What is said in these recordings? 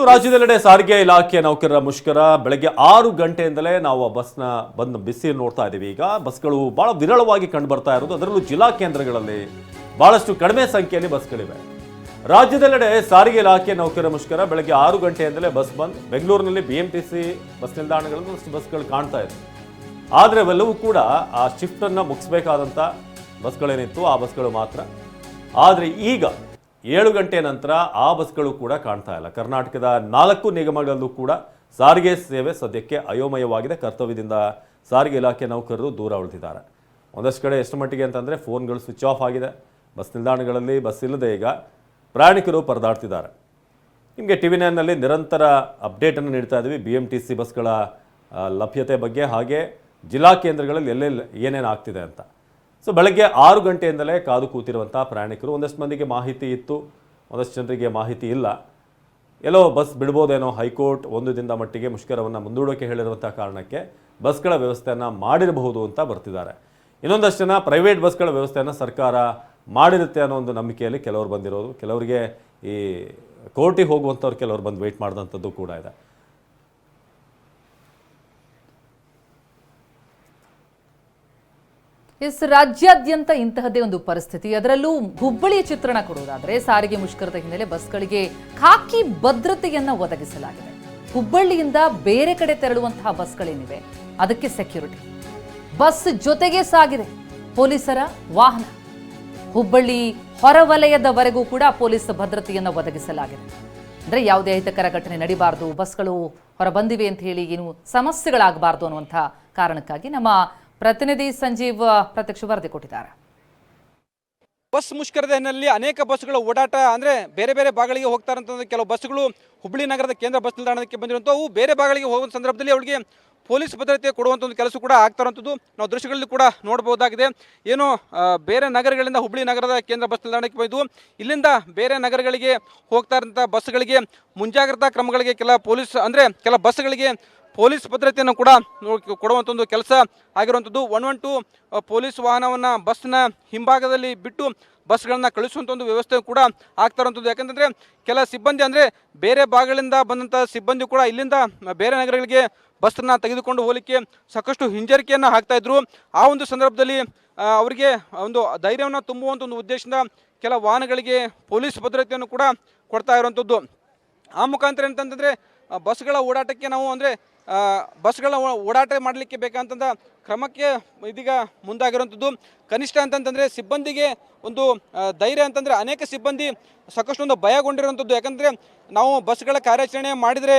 ಇದು ರಾಜ್ಯದೆಲ್ಲೆಡೆ ಸಾರಿಗೆ ಇಲಾಖೆಯ ನೌಕರರ ಮುಷ್ಕರ. ಬೆಳಗ್ಗೆ ಆರು ಗಂಟೆಯಿಂದಲೇ ನಾವು ಆ ಬಸ್ನ ಬಂದು ಬಿಸಿ ನೋಡ್ತಾ ಇದ್ದೀವಿ. ಈಗ ಬಸ್ಗಳು ಬಹಳ ವಿರಳವಾಗಿ ಕಂಡುಬರ್ತಾ ಇರೋದು. ಅದರಲ್ಲೂ ಜಿಲ್ಲಾ ಕೇಂದ್ರಗಳಲ್ಲಿ ಬಹಳಷ್ಟು ಕಡಿಮೆ ಸಂಖ್ಯೆಯಲ್ಲಿ ಬಸ್ಗಳಿವೆ. ರಾಜ್ಯದೆಲ್ಲೆಡೆ ಸಾರಿಗೆ ಇಲಾಖೆ ನೌಕರರ ಮುಷ್ಕರ. ಬೆಳಗ್ಗೆ ಆರು ಗಂಟೆಯಿಂದಲೇ ಬಸ್ ಬಂದ್. ಬೆಂಗಳೂರಿನಲ್ಲಿ B M T C bus ನಿಲ್ದಾಣಗಳಲ್ಲಿ ಬಸ್ಗಳು ಕಾಣ್ತಾ ಇದೆ ಆದರೆ ಅವೆಲ್ಲವೂ ಕೂಡ ಆ ಶಿಫ್ಟನ್ನು ಮುಗಿಸ್ಬೇಕಾದಂಥ ಬಸ್ಗಳೇನಿತ್ತು. ಆ ಬಸ್ಗಳು ಮಾತ್ರ. ಆದರೆ ಈಗ ಏಳು ಗಂಟೆ ನಂತರ ಆ ಬಸ್ಗಳು ಕೂಡ ಕಾಣ್ತಾ ಇಲ್ಲ. ಕರ್ನಾಟಕದ ನಾಲ್ಕು ನಿಗಮಗಳಲ್ಲೂ ಕೂಡ ಸಾರಿಗೆ ಸೇವೆ ಸದ್ಯಕ್ಕೆ ಅಯೋಮಯವಾಗಿದೆ. ಕರ್ತವ್ಯದಿಂದ ಸಾರಿಗೆ ಇಲಾಖೆ ನೌಕರರು ದೂರ ಉಳಿದಿದ್ದಾರೆ. ಒಂದಷ್ಟು ಕಡೆ ಎಷ್ಟು ಮಟ್ಟಿಗೆ ಅಂತಂದರೆ ಫೋನ್ಗಳು ಸ್ವಿಚ್ ಆಫ್ ಆಗಿದೆ. ಬಸ್ ನಿಲ್ದಾಣಗಳಲ್ಲಿ ಬಸ್ ಇಲ್ಲದೆ ಈಗ ಪ್ರಯಾಣಿಕರು ಪರದಾಡ್ತಿದ್ದಾರೆ. ನಿಮಗೆ ಟಿ ವಿ ನೈನ್ನಲ್ಲಿ ನಿರಂತರ ಅಪ್ಡೇಟನ್ನು ನೀಡ್ತಾ ಇದ್ದೀವಿ. ಬಿ ಎಂ ಟಿ ಸಿ ಬಸ್ಗಳ ಲಭ್ಯತೆ ಬಗ್ಗೆ, ಹಾಗೆ ಜಿಲ್ಲಾ ಕೇಂದ್ರಗಳಲ್ಲಿ ಎಲ್ಲೆಲ್ಲಿ ಏನೇನು ಆಗ್ತಿದೆ ಅಂತ. ಸೊ ಬೆಳಗ್ಗೆ ಆರು ಗಂಟೆಯಿಂದಲೇ ಕಾದು ಕೂತಿರುವಂಥ ಪ್ರಯಾಣಿಕರು ಒಂದಷ್ಟು ಮಂದಿಗೆ ಮಾಹಿತಿ ಇತ್ತು, ಒಂದಷ್ಟು ಜನರಿಗೆ ಮಾಹಿತಿ ಇಲ್ಲ. ಎಲ್ಲೋ ಬಸ್ ಬಿಡ್ಬೋದೇನೋ ಹೈಕೋರ್ಟ್ ಒಂದು ದಿನದ ಮಟ್ಟಿಗೆ ಮುಷ್ಕರವನ್ನು ಮುಂದೂಡೋಕೆ ಹೇಳಿರುವಂಥ ಕಾರಣಕ್ಕೆ ಬಸ್ಗಳ ವ್ಯವಸ್ಥೆಯನ್ನು ಮಾಡಿರಬಹುದು ಅಂತ ಬರ್ತಿದ್ದಾರೆ. ಇನ್ನೊಂದಷ್ಟು ಜನ ಪ್ರೈವೇಟ್ ಬಸ್ಗಳ ವ್ಯವಸ್ಥೆಯನ್ನು ಸರ್ಕಾರ ಮಾಡಿರುತ್ತೆ ಅನ್ನೋ ಒಂದು ನಂಬಿಕೆಯಲ್ಲಿ ಕೆಲವರು ಬಂದಿರೋದು. ಕೆಲವರಿಗೆ ಈ ಕೋರ್ಟಿಗೆ ಹೋಗುವಂಥವ್ರು ಕೆಲವರು ಬಂದು ವೆಯ್ಟ್ ಮಾಡಿದಂಥದ್ದು ಕೂಡ ಇದೆ. ಎಸ್, ರಾಜ್ಯಾದ್ಯಂತ ಇಂತಹದ್ದೇ ಒಂದು ಪರಿಸ್ಥಿತಿ. ಅದರಲ್ಲೂ ಹುಬ್ಬಳ್ಳಿಯ ಚಿತ್ರಣ ಕೊಡುವುದಾದ್ರೆ ಸಾರಿಗೆ ಮುಷ್ಕರದ ಹಿನ್ನೆಲೆ ಬಸ್ಗಳಿಗೆ ಖಾಕಿ ಭದ್ರತೆಯನ್ನ ಒದಗಿಸಲಾಗಿದೆ. ಹುಬ್ಬಳ್ಳಿಯಿಂದ ಬೇರೆ ಕಡೆ ತೆರಳುವಂತಹ ಬಸ್ಗಳೇನಿವೆ, ಅದಕ್ಕೆ ಸೆಕ್ಯೂರಿಟಿ ಬಸ್ ಜೊತೆಗೆ ಸಾಗಿದೆ, ಪೊಲೀಸರ ವಾಹನ. ಹುಬ್ಬಳ್ಳಿ ಹೊರವಲಯದವರೆಗೂ ಕೂಡ ಪೊಲೀಸ್ ಭದ್ರತೆಯನ್ನು ಒದಗಿಸಲಾಗಿದೆ. ಅಂದ್ರೆ ಯಾವುದೇ ಅಹಿತಕರ ಘಟನೆ ನಡಿಬಾರ್ದು, ಬಸ್ಗಳು ಹೊರಬಂದಿವೆ ಅಂತ ಹೇಳಿ ಏನು ಸಮಸ್ಯೆಗಳಾಗಬಾರ್ದು ಅನ್ನುವಂಥ ಕಾರಣಕ್ಕಾಗಿ ನಮ್ಮ ಪ್ರತಿನಿಧಿ ಸಂಜೀವ್ ಪ್ರತ್ಯಕ್ಷ ವರದಿ ಕೊಟ್ಟಿದ್ದಾರೆ. ಬಸ್ ಮುಷ್ಕರದ ಹಿನ್ನೆಲೆಯಲ್ಲಿ ಅನೇಕ ಬಸ್ಗಳ ಓಡಾಟ, ಅಂದರೆ ಬೇರೆ ಬೇರೆ ಭಾಗಗಳಿಗೆ ಹೋಗ್ತಾ ಕೆಲವು ಬಸ್ಗಳು ಹುಬ್ಬಳ್ಳಿ ನಗರದ ಕೇಂದ್ರ ಬಸ್ ನಿಲ್ದಾಣಕ್ಕೆ ಬಂದಿರುವಂಥವು ಬೇರೆ ಭಾಗಗಳಿಗೆ ಹೋಗುವ ಸಂದರ್ಭದಲ್ಲಿ ಅವರಿಗೆ ಪೊಲೀಸ್ ಭದ್ರತೆ ಕೊಡುವಂಥ ಒಂದು ಕೆಲಸ ಕೂಡ ಆಗ್ತಾ ಇರೋಂಥದ್ದು ನಾವು ದೃಶ್ಯಗಳಲ್ಲಿ ಕೂಡ ನೋಡಬಹುದಾಗಿದೆ. ಏನು ಬೇರೆ ನಗರಗಳಿಂದ ಹುಬ್ಬಳ್ಳಿ ನಗರದ ಕೇಂದ್ರ ಬಸ್ ನಿಲ್ದಾಣಕ್ಕೆ ಬಂದು ಇಲ್ಲಿಂದ ಬೇರೆ ನಗರಗಳಿಗೆ ಹೋಗ್ತಾ ಇರೋಂಥ ಬಸ್ಗಳಿಗೆ ಮುಂಜಾಗ್ರತಾ ಕ್ರಮಗಳಿಗೆ ಕೆಲ ಪೊಲೀಸ್, ಅಂದರೆ ಕೆಲ ಬಸ್ಗಳಿಗೆ ಪೊಲೀಸ್ ಭದ್ರತೆಯನ್ನು ಕೂಡ ಕೊಡುವಂಥ ಒಂದು ಕೆಲಸ ಆಗಿರುವಂಥದ್ದು ಒನ್ ಒನ್ ಟು ಪೊಲೀಸ್ ವಾಹನವನ್ನು ಬಸ್ನ ಹಿಂಭಾಗದಲ್ಲಿ ಬಿಟ್ಟು ಬಸ್ಗಳನ್ನ ಕಳಿಸುವಂಥ ಒಂದು ವ್ಯವಸ್ಥೆ ಕೂಡ ಆಗ್ತಾ ಇರುವಂಥದ್ದು ಯಾಕಂತಂದರೆ ಕೆಲ ಸಿಬ್ಬಂದಿ ಅಂದರೆ ಬೇರೆ ಭಾಗಗಳಿಂದ ಬಂದಂಥ ಸಿಬ್ಬಂದಿ ಕೂಡ ಇಲ್ಲಿಂದ ಬೇರೆ ನಗರಗಳಿಗೆ ಬಸ್ಸನ್ನು ತೆಗೆದುಕೊಂಡು ಹೋಗಲಿಕ್ಕೆ ಸಾಕಷ್ಟು ಹಿಂಜರಿಕೆಯನ್ನು ಹಾಕ್ತಾ ಇದ್ರು. ಆ ಒಂದು ಸಂದರ್ಭದಲ್ಲಿ ಅವರಿಗೆ ಒಂದು ಧೈರ್ಯವನ್ನು ತುಂಬುವಂಥ ಒಂದು ಉದ್ದೇಶದಿಂದ ಕೆಲ ವಾಹನಗಳಿಗೆ ಪೊಲೀಸ್ ಭದ್ರತೆಯನ್ನು ಕೂಡ ಕೊಡ್ತಾ ಇರುವಂಥದ್ದು ಆ ಮುಖಾಂತರ ಅಂತಂತಂದರೆ ಬಸ್ಗಳ ಓಡಾಟಕ್ಕೆ ನಾವು ಅಂದರೆ ಬಸ್ಗಳ ಓಡಾಟ ಮಾಡಲಿಕ್ಕೆ ಬೇಕಂತಂದ ಕ್ರಮಕ್ಕೆ ಇದೀಗ ಮುಂದಾಗಿರುವಂಥದ್ದು ಕನಿಷ್ಠ ಅಂತಂತಂದರೆ ಸಿಬ್ಬಂದಿಗೆ ಒಂದು ಧೈರ್ಯ ಅಂತಂದರೆ ಅನೇಕ ಸಿಬ್ಬಂದಿ ಸಾಕಷ್ಟು ಒಂದು ಭಯಗೊಂಡಿರುವಂಥದ್ದು ಯಾಕಂದರೆ ನಾವು ಬಸ್ಗಳ ಕಾರ್ಯಾಚರಣೆ ಮಾಡಿದರೆ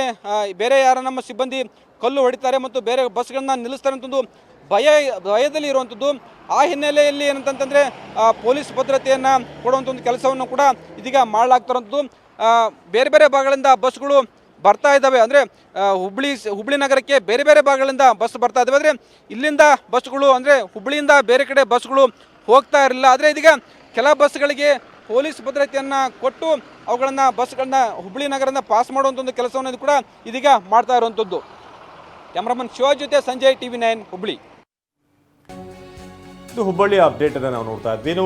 ಬೇರೆ ಯಾರ ನಮ್ಮ ಸಿಬ್ಬಂದಿ ಕಲ್ಲು ಹೊಡಿತಾರೆ ಮತ್ತು ಬೇರೆ ಬಸ್ಗಳನ್ನ ನಿಲ್ಲಿಸ್ತಾರೆ ಅಂತಂದು ಭಯ, ಭಯದಲ್ಲಿ ಇರುವಂಥದ್ದು ಆ ಹಿನ್ನೆಲೆಯಲ್ಲಿ ಏನಂತಂತಂದರೆ ಪೊಲೀಸ್ ಭದ್ರತೆಯನ್ನು ಕೊಡುವಂಥ ಒಂದು ಕೆಲಸವನ್ನು ಕೂಡ ಇದೀಗ ಮಾಡಲಾಗ್ತಿರೋಂಥದ್ದು ಬೇರೆ ಬೇರೆ ಭಾಗಗಳಿಂದ ಬಸ್ಗಳು ಬರ್ತಾ ಇದ್ದಾವೆ. ಅಂದರೆ ಹುಬ್ಳಿ ಹುಬ್ಳಿ ನಗರಕ್ಕೆ ಬೇರೆ ಬೇರೆ ಭಾಗಗಳಿಂದ ಬಸ್ ಬರ್ತಾ ಇದ್ದಾವೆ. ಆದರೆ, ಇಲ್ಲಿಂದ ಬಸ್ಗಳು, ಅಂದರೆ ಹುಬ್ಳಿಯಿಂದ ಬೇರೆ ಕಡೆ ಬಸ್ಗಳು ಹೋಗ್ತಾ ಇರಲಿಲ್ಲ. ಆದರೆ, ಇದೀಗ ಕೆಲ ಬಸ್ಗಳಿಗೆ ಪೊಲೀಸ್ ಭದ್ರತೆಯನ್ನು ಕೊಟ್ಟು ಅವುಗಳನ್ನು, ಬಸ್ಗಳನ್ನ ಹುಬ್ಳಿ ನಗರದಿಂದ ಪಾಸ್ ಮಾಡುವಂಥ ಒಂದು ಕೆಲಸವನ್ನು ಕೂಡ ಇದೀಗ ಮಾಡ್ತಾ ಇರುವಂಥದ್ದು ಕ್ಯಾಮ್ರಾಮನ್ ಶಿವ ಜೊತೆ Sanjay T V nine, Hubli. ಇದು ಅಪ್ಡೇಟ್ ಅನ್ನು ನಾವು ನೋಡ್ತಾ ಇನ್ನು